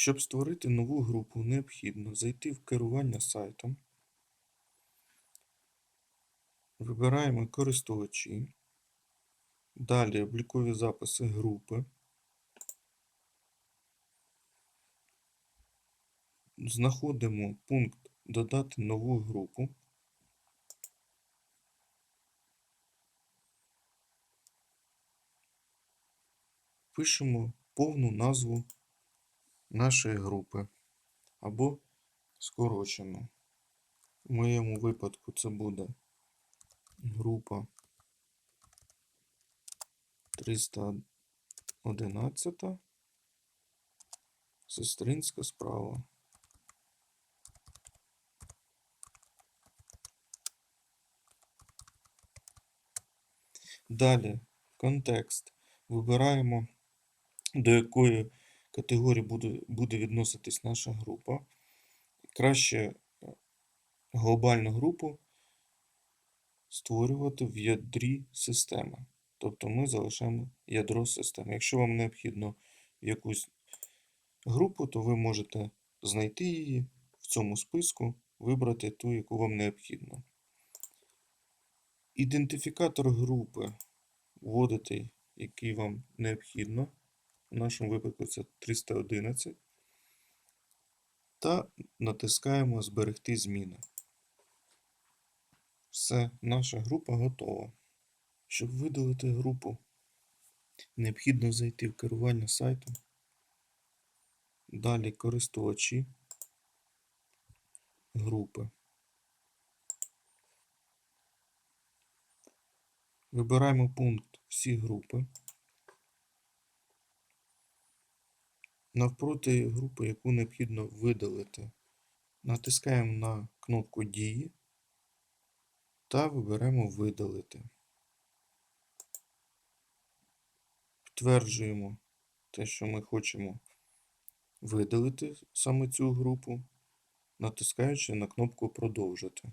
Щоб створити нову групу, необхідно зайти в керування сайтом. Вибираємо користувачі. Далі облікові записи групи. Знаходимо пункт Додати нову групу. Пишемо повну назву нашої групи або скорочено. В моєму випадку це буде група 311 сестринська справа. Далі контекст. Вибираємо, до якої категорії буде, буде відноситись наша група. Краще е, глобальну групу створювати в ядрі системи. Тобто ми залишаємо ядро системи. Якщо вам необхідно якусь групу, то ви можете знайти її в цьому списку, вибрати ту, яку вам необхідно. Ідентифікатор групи вводите, який вам необхідно. В нашому випадку це 311. Та натискаємо Зберегти зміни. Все, наша група готова. Щоб видалити групу, необхідно зайти в керування сайтом. Далі користувачі групи. Вибираємо пункт Всі групи. Навпроти групи, яку необхідно видалити, натискаємо на кнопку Дії та виберемо Видалити. Підтверджуємо те, що ми хочемо видалити саме цю групу, натискаючи на кнопку Продовжити.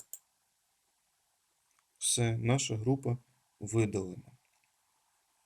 Все, наша група видалена.